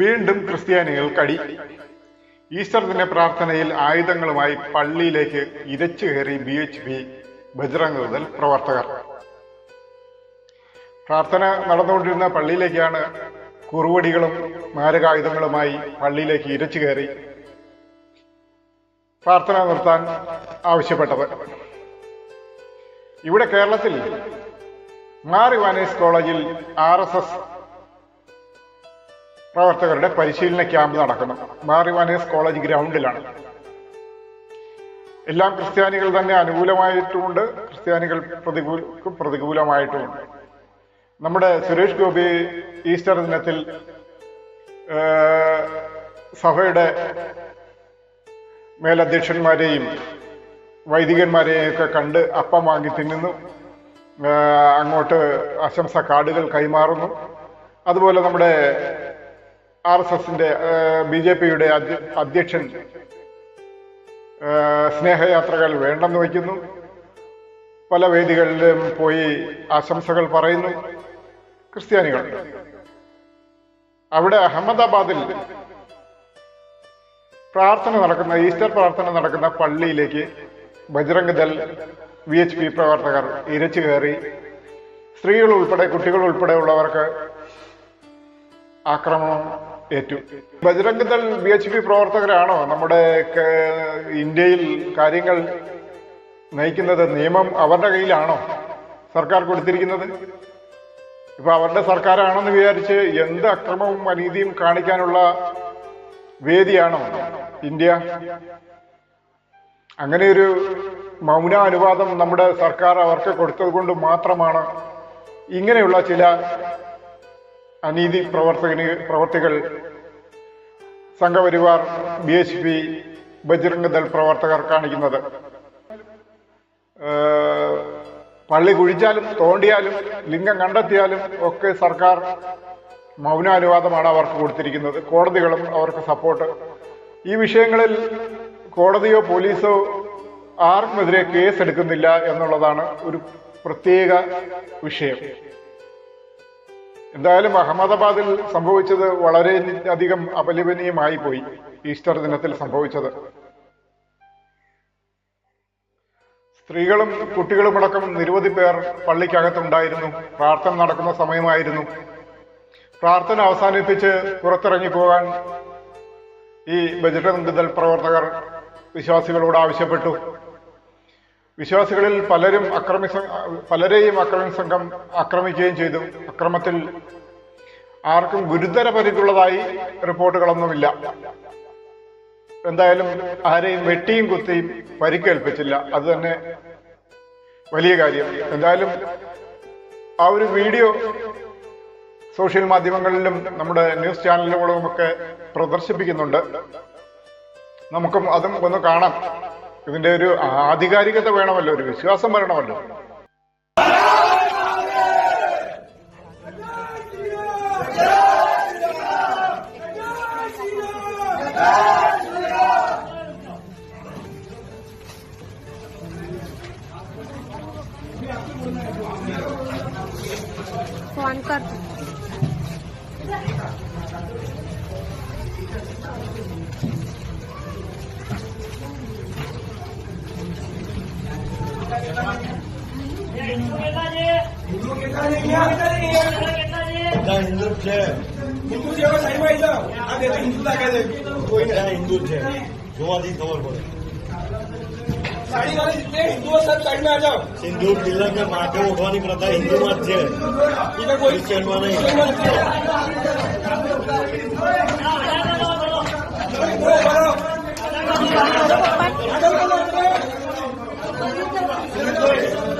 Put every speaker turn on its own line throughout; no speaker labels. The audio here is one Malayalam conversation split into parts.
വീണ്ടും ക്രിസ്ത്യാനികൾ കടി ഈസ്റ്റർ ദിന പ്രാർത്ഥനയിൽ ആയുധങ്ങളുമായി പള്ളിയിലേക്ക് ഇരച്ചു കയറി B H P Bajrang Dal പ്രവർത്തകർ. പ്രാർത്ഥന നടന്നുകൊണ്ടിരുന്ന പള്ളിയിലേക്കാണ് കുറുവടികളും മാരകായുധങ്ങളുമായി പള്ളിയിലേക്ക് ഇരച്ചു കയറി പ്രാർത്ഥന നിർത്താൻ ആവശ്യപ്പെട്ടത്. ഇവിടെ കേരളത്തിൽ മാർ ഇവാനേസ് കോളേജിൽ ആർ എസ് എസ് പ്രവർത്തകരുടെ പരിശീലന ക്യാമ്പ് നടക്കുന്നു. മാറിവാനേഴ്സ് കോളേജ് ഗ്രൗണ്ടിലാണ്. എല്ലാം ക്രിസ്ത്യാനികൾ തന്നെ അനുകൂലമായിട്ടുമുണ്ട് ക്രിസ്ത്യാനികൾ പ്രതികൂലക്കും പ്രതികൂലമായിട്ടുമുണ്ട് നമ്മുടെ സുരേഷ് ഗോപി ഈസ്റ്റർ ദിനത്തിൽ സഭയുടെ മേലധ്യക്ഷന്മാരെയും വൈദികന്മാരെയും ഒക്കെ കണ്ട് അപ്പം വാങ്ങി തിന്നുന്നു. അങ്ങോട്ട് ആശംസ കാർഡുകൾ കൈമാറുന്നു. അതുപോലെ നമ്മുടെ ആർ എസ് എസിന്റെ ബി ജെ പിയുടെ അധ്യക്ഷൻ സ്നേഹയാത്രകൾ വേണ്ടെന്ന് വയ്ക്കുന്നു. പല വേദികളിലും പോയി ആശംസകൾ പറയുന്നു. ക്രിസ്ത്യാനികൾ അവിടെ അഹമ്മദാബാദിൽ പ്രാർത്ഥന നടക്കുന്ന ഈസ്റ്റർ പ്രാർത്ഥന നടക്കുന്ന പള്ളിയിലേക്ക് Bajrang Dal V H P പ്രവർത്തകർ ഇരച്ചു കയറി. സ്ത്രീകൾ ഉൾപ്പെടെ കുട്ടികൾ ഉൾപ്പെടെയുള്ളവർക്ക് ആക്രമണം ഏറ്റു. Bajrang Dal B H P പ്രവർത്തകരാണോ നമ്മുടെ ഇന്ത്യയിൽ കാര്യങ്ങൾ നയിക്കുന്നത്? നിയമം അവരുടെ കയ്യിലാണോ സർക്കാർ കൊടുത്തിരിക്കുന്നത്? ഇപ്പൊ അവരുടെ സർക്കാരാണെന്ന് വിചാരിച്ച് എന്ത് അക്രമവും അനീതിയും കാണിക്കാനുള്ള വേദിയാണോ ഇന്ത്യ? അങ്ങനെ ഒരു നമ്മുടെ സർക്കാർ അവർക്ക് കൊടുത്തത് കൊണ്ട് മാത്രമാണ് ഇങ്ങനെയുള്ള ചില അനീതി പ്രവർത്തകന് പ്രവർത്തികൾ Sangh Parivar B H P Bajrang പ്രവർത്തകർ കാണിക്കുന്നത്. പള്ളി കുഴിച്ചാലും തോണ്ടിയാലും ലിംഗം കണ്ടെത്തിയാലും ഒക്കെ സർക്കാർ മൗനാനുവാദമാണ് അവർക്ക് കൊടുത്തിരിക്കുന്നത്. കോടതികളും അവർക്ക് സപ്പോർട്ട്. ഈ വിഷയങ്ങളിൽ കോടതിയോ പോലീസോ ആർക്കുമെതിരെ കേസ് എടുക്കുന്നില്ല എന്നുള്ളതാണ് ഒരു പ്രത്യേക വിഷയം. എന്തായാലും അഹമ്മദാബാദിൽ സംഭവിച്ചത് വളരെ അധികം അപലപനീയമായി പോയി ഈസ്റ്റർ ദിനത്തിൽ സംഭവിച്ചത്. സ്ത്രീകളും കുട്ടികളുമടക്കം നിരവധി പേർ പള്ളിക്കകത്തുണ്ടായിരുന്നു. പ്രാർത്ഥന നടക്കുന്ന സമയമായിരുന്നു. പ്രാർത്ഥന അവസാനിപ്പിച്ച് പുറത്തിറങ്ങി പോകാൻ ഈ ബജറ്റ് ദൾ പ്രവർത്തകർ വിശ്വാസികളോട് ആവശ്യപ്പെട്ടു. വിശ്വാസികളിൽ പലരും അക്രമി പലരെയും അക്രമി സംഘം ആക്രമിക്കുകയും ചെയ്തു. അക്രമത്തിൽ ആർക്കും ഗുരുതര പരിക്കുള്ളതായി റിപ്പോർട്ടുകളൊന്നുമില്ല. എന്തായാലും ആരെയും വെട്ടിയും കുത്തിയും പരിക്കേൽപ്പിച്ചില്ല. അത് തന്നെ വലിയ കാര്യം. എന്തായാലും ആ ഒരു വീഡിയോ സോഷ്യൽ മാധ്യമങ്ങളിലും നമ്മുടെ ന്യൂസ് ചാനലുകളും ഒക്കെ പ്രദർശിപ്പിക്കുന്നുണ്ട്. നമുക്കും അതും ഒന്ന് കാണാം. ഇതിന്റെ ഒരു ആധികാരികത വേണമല്ലോ ഒരു വിശ്വാസം വരണമല്ലോ.
બધા હિન્દુ છે
હિન્દુ છે સાહેબ હિન્દુ લાગે છે કોઈ
હિન્દુ છે જોવાથી ખબર પડે સિંધુ તિલક માથે ઉઠવાની પ્રથા હિન્દુમાં જ છે ક્રિશ્ચિયનમાં નહીં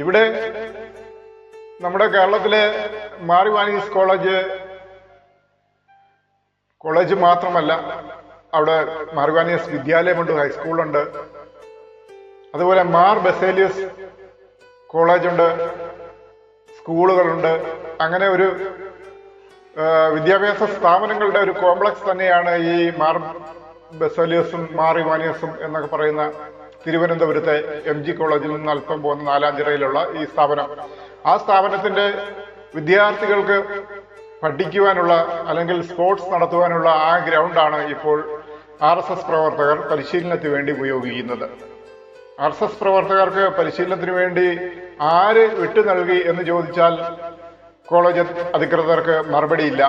ഇവിടെ നമ്മുടെ കേരളത്തിലെ മാറിവാനീസ് കോളേജ് കോളേജ് മാത്രമല്ല അവിടെ മാർഗാനിയസ് വിദ്യാലയമുണ്ട് ഹൈസ്കൂളുണ്ട്. അതുപോലെ മാർ ബസേലിയസ് കോളേജുണ്ട് സ്കൂളുകളുണ്ട്. അങ്ങനെ ഒരു വിദ്യാഭ്യാസ സ്ഥാപനങ്ങളുടെ ഒരു കോംപ്ലക്സ് തന്നെയാണ് ഈ മാർ ബസേലിയസും മാർ ഇവാനിയസും എന്നൊക്കെ പറയുന്ന തിരുവനന്തപുരത്തെ എം ജി കോളേജിൽ നിന്ന് അല്പം പോകുന്ന നാലാഞ്ചിറയിലുള്ള ഈ സ്ഥാപനം. ആ സ്ഥാപനത്തിന്റെ വിദ്യാർത്ഥികൾക്ക് പഠിക്കുവാനുള്ള അല്ലെങ്കിൽ സ്പോർട്സ് നടത്തുവാനുള്ള ആ ഗ്രൗണ്ടാണ് ഇപ്പോൾ ആർ എസ് എസ് പ്രവർത്തകർ പരിശീലനത്തിന് വേണ്ടി ഉപയോഗിക്കുന്നത്. ആർ എസ് എസ് പ്രവർത്തകർക്ക് പരിശീലനത്തിന് വേണ്ടി ആര് വിട്ടു നൽകി എന്ന് ചോദിച്ചാൽ കോളേജ് അധികൃതർക്ക് മറുപടിയില്ല.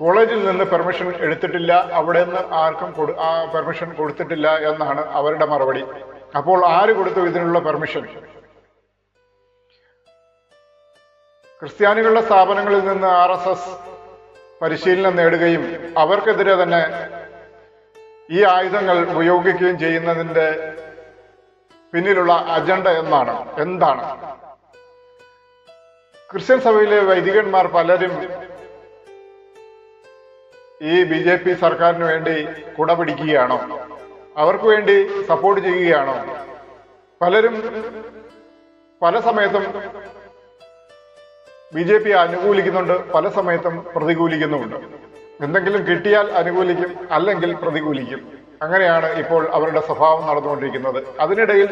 കോളേജിൽ നിന്ന് പെർമിഷൻ എടുത്തിട്ടില്ല. അവിടെ നിന്ന് ആർക്കും ആ പെർമിഷൻ കൊടുത്തിട്ടില്ല എന്നാണ് അവരുടെ മറുപടി. അപ്പോൾ ആര് കൊടുത്തു ഇതിനുള്ള പെർമിഷൻ? ക്രിസ്ത്യാനികളുടെ സ്ഥാപനങ്ങളിൽ നിന്ന് ആർ എസ് എസ് പരിശീലനം നേടുകയും അവർക്കെതിരെ തന്നെ ഈ ആയുധങ്ങൾ ഉപയോഗിക്കുകയും ചെയ്യുന്നതിന്റെ പിന്നിലുള്ള അജണ്ട എന്നാണ്. എന്താണ്? ക്രിസ്ത്യൻ സഭയിലെ വൈദികന്മാർ പലരും ഈ ബി ജെ പി സർക്കാരിന് വേണ്ടി കുടപിടിക്കുകയാണോ? അവർക്ക് വേണ്ടി സപ്പോർട്ട് ചെയ്യുകയാണോ? പലരും പല സമയത്തും ബി ജെ പി അനുകൂലിക്കുന്നുണ്ട് പല സമയത്തും പ്രതികൂലിക്കുന്നുമുണ്ട്. എന്തെങ്കിലും കിട്ടിയാൽ അനുകൂലിക്കും അല്ലെങ്കിൽ പ്രതികൂലിക്കും. അങ്ങനെയാണ് ഇപ്പോൾ അവരുടെ സ്വഭാവം നടന്നുകൊണ്ടിരിക്കുന്നത്. അതിനിടയിൽ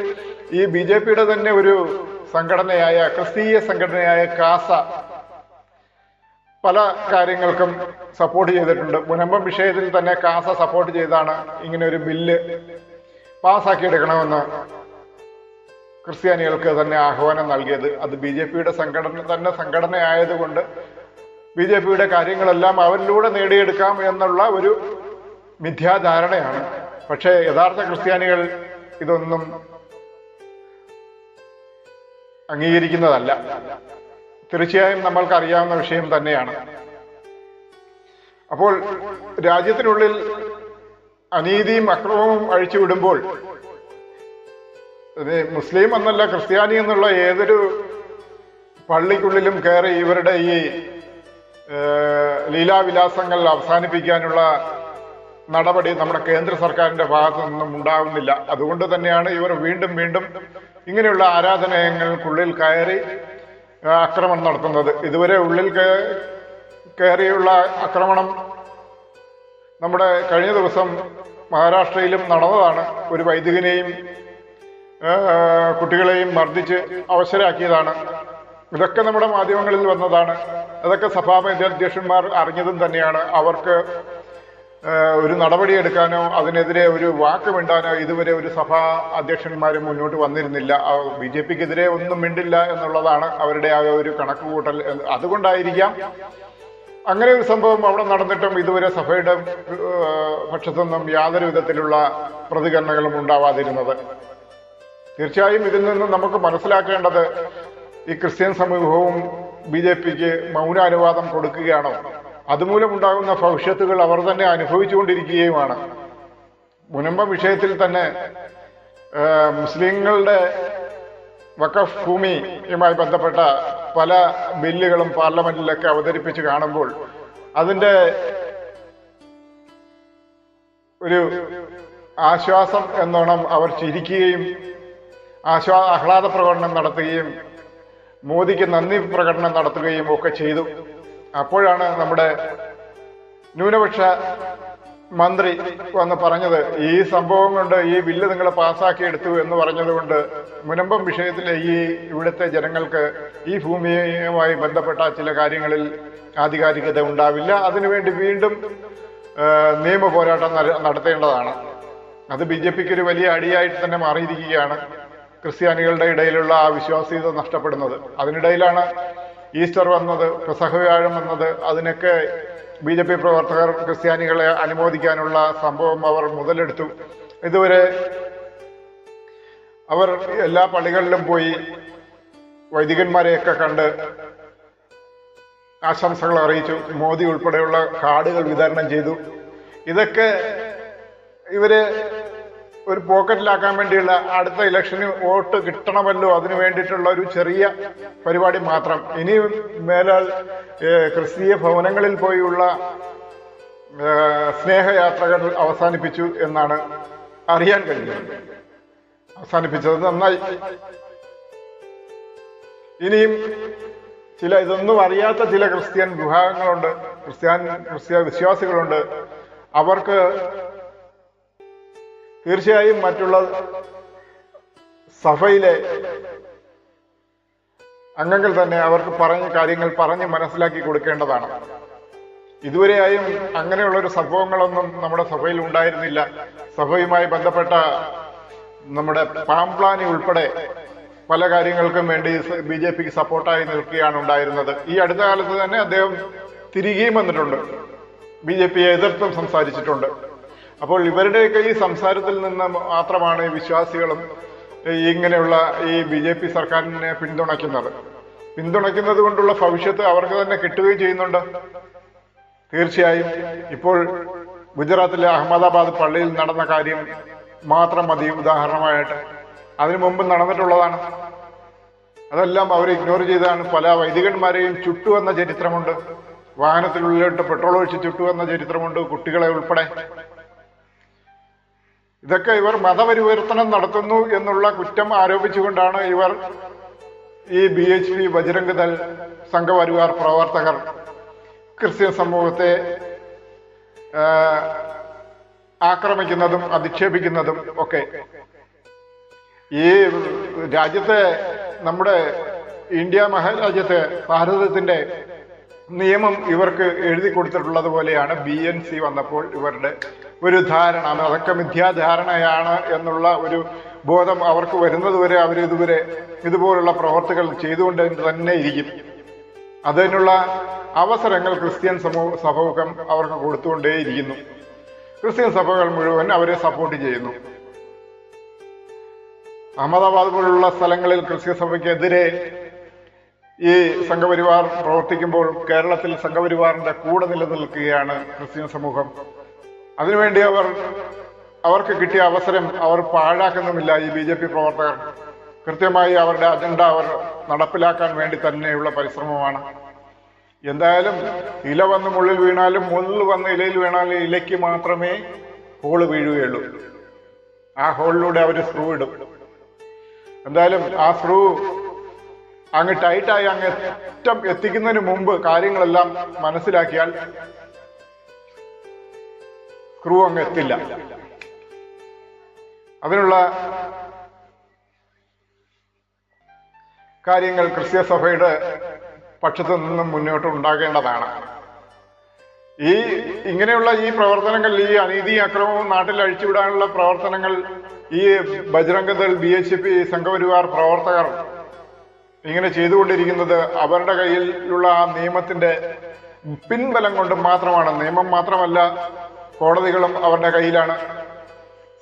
ഈ ബി ജെ പിയുടെ തന്നെ ഒരു സംഘടനയായ ക്രിസ്തീയ സംഘടനയായ കാസ പല കാര്യങ്ങൾക്കും സപ്പോർട്ട് ചെയ്തിട്ടുണ്ട്. മുനമ്പം വിഷയത്തിൽ തന്നെ കാസ സപ്പോർട്ട് ചെയ്താണ് ഇങ്ങനെ ഒരു ബില്ല് പാസ്സാക്കിയെടുക്കണമെന്ന് ക്രിസ്ത്യാനികൾക്ക് തന്നെ ആഹ്വാനം നൽകിയത്. അത് ബി ജെ പിയുടെ സംഘടന തന്നെ സംഘടനയായതുകൊണ്ട് ബി ജെ പിയുടെ കാര്യങ്ങളെല്ലാം അവരിലൂടെ നേടിയെടുക്കാം എന്നുള്ള ഒരു മിഥ്യാധാരണയാണ്. പക്ഷേ യഥാർത്ഥ ക്രിസ്ത്യാനികൾ ഇതൊന്നും അംഗീകരിക്കുന്നതല്ല. തീർച്ചയായും നമ്മൾക്ക് അറിയാവുന്ന വിഷയം തന്നെയാണ്. അപ്പോൾ രാജ്യത്തിനുള്ളിൽ അനീതിയും അക്രമവും അഴിച്ചുവിടുമ്പോൾ വിടുമ്പോൾ മുസ്ലിം എന്നല്ല ക്രിസ്ത്യാനി എന്നുള്ള ഏതൊരു പള്ളിക്കുള്ളിലും കയറി ഇവരുടെ ഈ ലീലാവിലാസങ്ങൾ അവസാനിപ്പിക്കാനുള്ള നടപടി നമ്മുടെ കേന്ദ്ര സർക്കാരിന്റെ ഭാഗത്തു നിന്നും ഉണ്ടാകുന്നില്ല അതുകൊണ്ട് തന്നെയാണ് ഇവർ വീണ്ടും വീണ്ടും ഇങ്ങനെയുള്ള ആരാധനയങ്ങൾക്കുള്ളിൽ കയറി ആക്രമണം നടത്തുന്നത്. ഇതുവരെ ഉള്ളിൽ കയറിയുള്ള ആക്രമണം നമ്മുടെ കഴിഞ്ഞ ദിവസം മഹാരാഷ്ട്രയിലും നടന്നതാണ്. ഒരു വൈദികനെയും കുട്ടികളെയും മർദ്ദിച്ച് അവശരാക്കിയതാണ്. ഇതൊക്കെ നമ്മുടെ മാധ്യമങ്ങളിൽ വന്നതാണ്. അതൊക്കെ സഭാപതി അറിഞ്ഞതും തന്നെയാണ്. അവർക്ക് ആ, നടപടി എടുക്കാനോ അതിനെതിരെ ഒരു വാക്ക് മിണ്ടാനോ ഇതുവരെ ഒരു സഭാ അധ്യക്ഷന്മാരും മുന്നോട്ട് വന്നിരുന്നില്ല. ബി ജെ പിക്കെതിരെ ഒന്നും മിണ്ടില്ല എന്നുള്ളതാണ് അവരുടെ ആ ഒരു കണക്കുകൂട്ടൽ കൂട്ടൽ അതുകൊണ്ടായിരിക്കാം അങ്ങനെ ഒരു സംഭവം അവിടെ നടന്നിട്ടും ഇതുവരെ സഭയുടെ പക്ഷത്തൊന്നും പക്ഷത്തുനിന്നും യാതൊരു വിധത്തിലുള്ള പ്രതികരണങ്ങളും ഉണ്ടാവാതിരുന്നത്. തീർച്ചയായും ഇതിൽ നിന്ന് നമുക്ക് മനസ്സിലാക്കേണ്ടത് ഈ ക്രിസ്ത്യൻ സമൂഹവും ബി ജെ പിക്ക് മൗനാനുവാദം കൊടുക്കുകയാണോ? അതുമൂലമുണ്ടാകുന്ന ഭവിഷ്യത്തുകൾ അവർ തന്നെ അനുഭവിച്ചുകൊണ്ടിരിക്കുകയുമാണ്. മുനമ്പ വിഷയത്തിൽ തന്നെ മുസ്ലിങ്ങളുടെ വഖഫ് ഭൂമിയുമായി ബന്ധപ്പെട്ട പല ബില്ലുകളും പാർലമെന്റിലൊക്കെ അവതരിപ്പിച്ച് കാണുമ്പോൾ അതിന്റെ ഒരു ആശ്വാസം എന്നോണം അവർ ചിരിക്കുകയും ആശ്വാ ആഹ്ലാദ പ്രകടനം നടത്തുകയും മോദിക്ക് നന്ദി പ്രകടനം നടത്തുകയും ഒക്കെ ചെയ്തു. അപ്പോഴാണ് നമ്മുടെ ന്യൂനപക്ഷ മന്ത്രി വന്ന് പറഞ്ഞത് ഈ സംഭവം കൊണ്ട് ഈ ബില്ല് നിങ്ങൾ പാസ്സാക്കി എടുത്തു എന്ന് പറഞ്ഞതുകൊണ്ട് മുനമ്പം വിഷയത്തിൽ ഈ ഇവിടുത്തെ ജനങ്ങൾക്ക് ഈ ഭൂമിയുമായി ബന്ധപ്പെട്ട ചില കാര്യങ്ങളിൽ ആധികാരികത ഉണ്ടാവില്ല. അതിനുവേണ്ടി വീണ്ടും നിയമ പോരാട്ടം നടത്തേണ്ടതാണ്. അത് ബി ജെ പിക്ക് ഒരു വലിയ അടിയായിട്ട് തന്നെ മാറിയിരിക്കുകയാണ് ക്രിസ്ത്യാനികളുടെ ഇടയിലുള്ള ആ വിശ്വാസ്യത നഷ്ടപ്പെടുന്നത്. അതിനിടയിലാണ് ഈസ്റ്റർ വന്നത് പ്രസഹ വ്യാഴം വന്നത് അതിനൊക്കെ ബി ജെ പി പ്രവർത്തകർ ക്രിസ്ത്യാനികളെ അനുമോദിക്കാനുള്ള സംഭവം അവർ മുതലെടുത്തു. ഇതുവരെ അവർ എല്ലാ പള്ളികളിലും പോയി വൈദികന്മാരെയൊക്കെ കണ്ട് ആശംസകൾ അറിയിച്ചു. മോദി ഉൾപ്പെടെയുള്ള കാർഡുകൾ വിതരണം ചെയ്തു. ഇതൊക്കെ ഇവർ ഒരു പോക്കറ്റിലാക്കാൻ വേണ്ടിയുള്ള അടുത്ത ഇലക്ഷന് വോട്ട് കിട്ടണമല്ലോ അതിനു വേണ്ടിയിട്ടുള്ള ഒരു ചെറിയ പരിപാടി മാത്രം. ഇനി മേലാൽ ക്രിസ്തീയ ഭവനങ്ങളിൽ പോയുള്ള സ്നേഹയാത്രകൾ അവസാനിപ്പിച്ചു എന്നാണ് അറിയാൻ കഴിഞ്ഞത് അവസാനിപ്പിച്ചത് നന്നായി. ഇനിയും ചില ഇതൊന്നും അറിയാത്ത ചില ക്രിസ്ത്യൻ വിഭാഗങ്ങളുണ്ട്. ക്രിസ്ത്യാൻ ക്രിസ്ത്യ വിശ്വാസികളുണ്ട്. അവർക്ക് തീർച്ചയായും മറ്റുള്ള സഭയിലെ അംഗങ്ങൾ തന്നെ അവർക്ക് പറഞ്ഞ കാര്യങ്ങൾ പറഞ്ഞ് മനസ്സിലാക്കി കൊടുക്കേണ്ടതാണ്. ഇതുവരെയായും അങ്ങനെയുള്ള ഒരു സംഭവങ്ങളൊന്നും നമ്മുടെ സഭയിൽ ഉണ്ടായിരുന്നില്ല. സഭയുമായി ബന്ധപ്പെട്ട നമ്മുടെ പാംപ്ലാനി ഉൾപ്പെടെ പല കാര്യങ്ങൾക്കും വേണ്ടി ബി ജെ പിക്ക് സപ്പോർട്ടായി നിൽക്കുകയാണ് ഉണ്ടായിരുന്നത്. ഈ അടുത്ത കാലത്ത് തന്നെ അദ്ദേഹം തിരികെയും വന്നിട്ടുണ്ട്. ബി ജെ പിയെ എതിർത്തും സംസാരിച്ചിട്ടുണ്ട്. അപ്പോൾ ഇവരുടെയൊക്കെ ഈ സംസാരത്തിൽ നിന്ന് മാത്രമാണ് വിശ്വാസികളും ഇങ്ങനെയുള്ള ഈ ബി ജെ പി സർക്കാരിനെ പിന്തുണയ്ക്കുന്നത്. പിന്തുണയ്ക്കുന്നത് കൊണ്ടുള്ള ഭവിഷ്യത്ത് അവർക്ക് തന്നെ കിട്ടുകയും ചെയ്യുന്നുണ്ട്. തീർച്ചയായും ഇപ്പോൾ ഗുജറാത്തിലെ അഹമ്മദാബാദ് പള്ളിയിൽ നടന്ന കാര്യം മാത്രം മതി ഉദാഹരണമായിട്ട്. അതിനു മുമ്പ് നടന്നിട്ടുള്ളതാണ്. അതെല്ലാം അവർ ഇഗ്നോർ ചെയ്താണ് പല വൈദികന്മാരെയും ചുട്ടുവന്ന ചരിത്രമുണ്ട്. വാഹനത്തിനുള്ളിലോട്ട് പെട്രോൾ ഒഴിച്ച് ചുട്ടുവന്ന ചരിത്രമുണ്ട് കുട്ടികളെ ഉൾപ്പെടെ. ഇതൊക്കെ ഇവർ മതപരിവർത്തനം നടത്തുന്നു എന്നുള്ള കുറ്റം ആരോപിച്ചുകൊണ്ടാണ് ഇവർ ഈ B H P Bajrang Sangh Parivar പ്രവർത്തകർ ക്രിസ്ത്യൻ സമൂഹത്തെ ആക്രമിക്കുന്നതും അധിക്ഷേപിക്കുന്നതും ഒക്കെ. ഈ രാജ്യത്തെ നമ്മുടെ ഇന്ത്യ മഹാരാജ്യത്തെ ഭാരതത്തിന്റെ നിയമം ഇവർക്ക് എഴുതി കൊടുത്തിട്ടുള്ളത് പോലെയാണ് ബി എൻ സി വന്നപ്പോൾ ഇവരുടെ ഒരു ധാരണ അതൊക്കെ മിഥ്യാധാരണയാണ് എന്നുള്ള ഒരു ബോധം അവർക്ക് വരുന്നതുവരെ അവർ ഇതുവരെ ഇതുപോലുള്ള പ്രവർത്തികൾ ചെയ്തുകൊണ്ട് തന്നെ ഇരിക്കും. അതിനുള്ള അവസരങ്ങൾ ക്രിസ്ത്യൻ സമൂഹ സമൂഹം അവർക്ക് കൊടുത്തുകൊണ്ടേയിരിക്കുന്നു. ക്രിസ്ത്യൻ സഭകൾ മുഴുവൻ അവരെ സപ്പോർട്ട് ചെയ്യുന്നു. അഹമ്മദാബാദ് പോലുള്ള സ്ഥലങ്ങളിൽ ക്രിസ്ത്യൻ സഭയ്ക്കെതിരെ ഈ സംഘപരിവാർ പ്രവർത്തിക്കുമ്പോൾ കേരളത്തിൽ സംഘപരിവാറിന്റെ കൂടെ നിലനിൽക്കുകയാണ് ക്രിസ്ത്യൻ സമൂഹം. അതിനുവേണ്ടി അവർ അവർക്ക് കിട്ടിയ അവസരം അവർ പാഴാക്കുന്നുമില്ല ഈ ബി ജെ പി പ്രവർത്തകർ. കൃത്യമായി അവരുടെ അജണ്ട അവർ നടപ്പിലാക്കാൻ വേണ്ടി തന്നെയുള്ള പരിശ്രമമാണ്. എന്തായാലും ഇല വന്ന് മുള്ളിൽ വീണാലും മുള്ളിൽ വന്ന് ഇലയിൽ വീണാലും ഇലയ്ക്ക് മാത്രമേ ഹോൾ വീഴുകയുള്ളൂ. ആ ഹോളിലൂടെ അവർ സ്ക്രൂ ഇടും. എന്തായാലും ആ സ്ക്രൂ അങ്ങ് ടൈറ്റായി അങ്ങ് ഏറ്റം എത്തിക്കുന്നതിന് മുമ്പ് കാര്യങ്ങളെല്ലാം മനസ്സിലാക്കിയാൽ സ്ക്രൂ അങ്ങ് എത്തില്ല അതിനുള്ള കാര്യങ്ങൾ ക്രിസ്ത്യ സഭയുടെ പക്ഷത്തു നിന്നും മുന്നോട്ട് ഉണ്ടാകേണ്ടതാണ്. ഈ ഇങ്ങനെയുള്ള ഈ പ്രവർത്തനങ്ങൾ ഈ അനീതി അക്രമവും നാട്ടിൽ അഴിച്ചുവിടാനുള്ള പ്രവർത്തനങ്ങൾ ഈ Bajrang Dal Dal B H P Sangh Parivar പ്രവർത്തകർ ഇങ്ങനെ ചെയ്തുകൊണ്ടിരിക്കുന്നത് അവരുടെ കയ്യിലുള്ള ആ നിയമത്തിന്റെ പിൻബലം കൊണ്ട് മാത്രമാണ്. നിയമം മാത്രമല്ല കോടതികളും അവരുടെ കയ്യിലാണ്.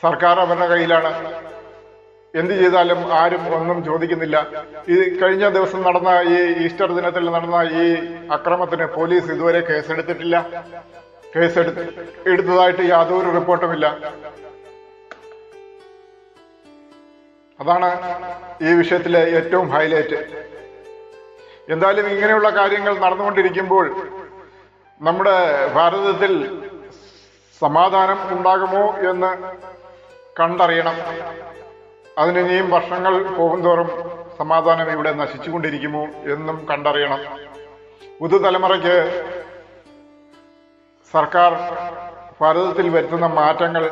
സർക്കാർ അവരുടെ കയ്യിലാണ്. എന്ത് ചെയ്താലും ആരും ഒന്നും ചോദിക്കുന്നില്ല. ഈ കഴിഞ്ഞ ദിവസം നടന്ന ഈ ഈസ്റ്റർ ദിനത്തിൽ നടന്ന ഈ അക്രമത്തിന് പോലീസ് ഇതുവരെ കേസെടുത്തിട്ടില്ല. കേസെടുത്ത് എടുത്തതായിട്ട് യാതൊരു റിപ്പോർട്ടുമില്ല. അതാണ് ഈ വിഷയത്തിലെ ഏറ്റവും ഹൈലൈറ്റ്. എന്തായാലും ഇങ്ങനെയുള്ള കാര്യങ്ങൾ നടന്നുകൊണ്ടിരിക്കുമ്പോൾ നമ്മുടെ ഭാരതത്തിൽ സമാധാനം ഉണ്ടാകുമോ എന്ന് കണ്ടറിയണം. അതിനിനിയും വർഷങ്ങൾ പോകുന്തോറും സമാധാനം ഇവിടെ നശിച്ചുകൊണ്ടിരിക്കുമോ എന്നും കണ്ടറിയണം. പുതുതലമുറയ്ക്ക് സർക്കാർ ഭാരതത്തിൽ വരുത്തുന്ന മാറ്റങ്ങൾ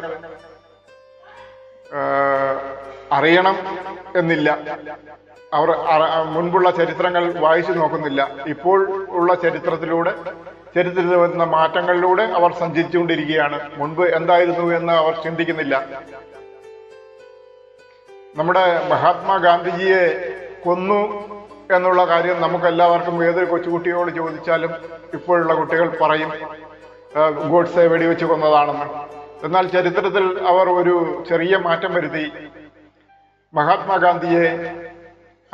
അറിയണം എന്നില്ല. അവർ മുൻപുള്ള ചരിത്രങ്ങൾ വായിച്ചു നോക്കുന്നില്ല. ഇപ്പോൾ ഉള്ള ചരിത്രത്തിലൂടെ ചരിത്രത്തിൽ വരുന്ന മാറ്റങ്ങളിലൂടെ അവർ സഞ്ചരിച്ചുകൊണ്ടിരിക്കുകയാണ്. മുൻപ് എന്തായിരുന്നു എന്ന് അവർ ചിന്തിക്കുന്നില്ല. നമ്മുടെ മഹാത്മാഗാന്ധിജിയെ കൊന്നു എന്നുള്ള കാര്യം നമുക്കെല്ലാവർക്കും ഏതൊരു കൊച്ചുകുട്ടിയോട് ചോദിച്ചാലും ഇപ്പോഴുള്ള കുട്ടികൾ പറയും. ഗോഡ്സെ വെടിവെച്ച് കൊന്നതാണെന്ന്. എന്നാൽ ചരിത്രത്തിൽ അവർ ഒരു ചെറിയ മാറ്റം വരുത്തി. മഹാത്മാഗാന്ധിയെ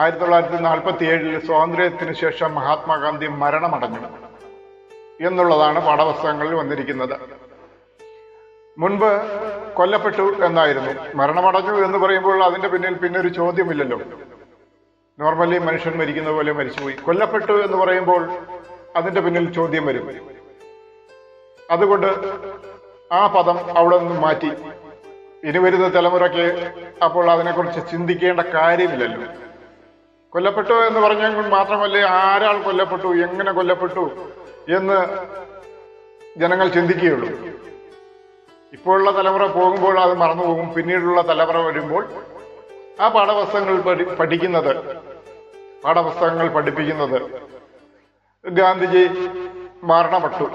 ആയിരത്തി തൊള്ളായിരത്തി നാൽപ്പത്തി ഏഴിൽ സ്വാതന്ത്ര്യത്തിന് ശേഷം മഹാത്മാഗാന്ധി മരണമടഞ്ഞു. എന്നുള്ളതാണ് പാഠപുസ്തകങ്ങളിൽ വന്നിരിക്കുന്നത്. മുൻപ് കൊല്ലപ്പെട്ടു എന്നായിരുന്നു. മരണമടഞ്ഞു എന്ന് പറയുമ്പോൾ അതിന്റെ പിന്നിൽ പിന്നെ ഒരു ചോദ്യമില്ലല്ലോ. നോർമലി മനുഷ്യൻ മരിക്കുന്ന പോലെ മരിച്ചുപോയി. കൊല്ലപ്പെട്ടു എന്ന് പറയുമ്പോൾ അതിന്റെ പിന്നിൽ ചോദ്യം വരും. അതുകൊണ്ട് ആ പദം അവിടെ നിന്ന് മാറ്റി. ഇനി വരുന്ന തലമുറയ്ക്ക് അപ്പോൾ അതിനെക്കുറിച്ച് ചിന്തിക്കേണ്ട കാര്യമില്ലല്ലോ. കൊല്ലപ്പെട്ടു എന്ന് പറഞ്ഞെങ്കിൽ മാത്രമല്ലേ ആരാൾ കൊല്ലപ്പെട്ടു എങ്ങനെ കൊല്ലപ്പെട്ടു എന്ന് ജനങ്ങൾ ചിന്തിക്കുകയുള്ളൂ. ഇപ്പോഴുള്ള തലമുറ പോകുമ്പോൾ അത് മറന്നുപോകും. പിന്നീടുള്ള തലമുറ വരുമ്പോൾ ആ പാഠപുസ്തകങ്ങൾ പഠി പഠിക്കുന്നത് പാഠപുസ്തകങ്ങൾ പഠിപ്പിക്കുന്നത് ഗാന്ധിജി മരണപ്പെട്ടു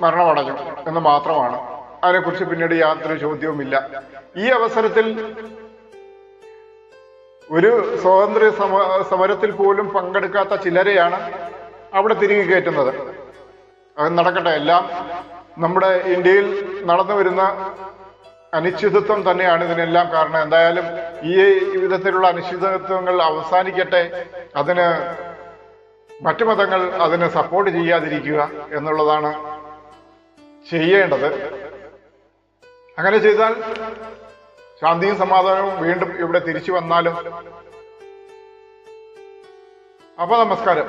മരണമടഞ്ഞു എന്ന് മാത്രമാണ്. അതിനെക്കുറിച്ച് പിന്നീട് യാതൊരു ചോദ്യവുമില്ല. ഈ അവസരത്തിൽ ഒരു സ്വാതന്ത്ര്യ സമ സമരത്തിൽ പോലും പങ്കെടുക്കാത്ത ചിലരെയാണ് അവിടെ തിരികെ കയറ്റുന്നത്. നടക്കട്ടെ. എല്ലാം നമ്മുടെ ഇന്ത്യയിൽ നടന്നു വരുന്ന അനിശ്ചിതത്വം തന്നെയാണ് ഇതിനെല്ലാം കാരണം. എന്തായാലും ഈ വിധത്തിലുള്ള അനിശ്ചിതത്വങ്ങൾ അവസാനിക്കട്ടെ. അതിന് മറ്റു മതങ്ങൾ അതിനെ സപ്പോർട്ട് ചെയ്യാതിരിക്കുക എന്നുള്ളതാണ് ചെയ്യേണ്ടത്. അങ്ങനെ ചെയ്താൽ ശാന്തിയും സമാധാനവും വീണ്ടും ഇവിടെ തിരിച്ചു വന്നാലും. അപ്പൊ നമസ്കാരം.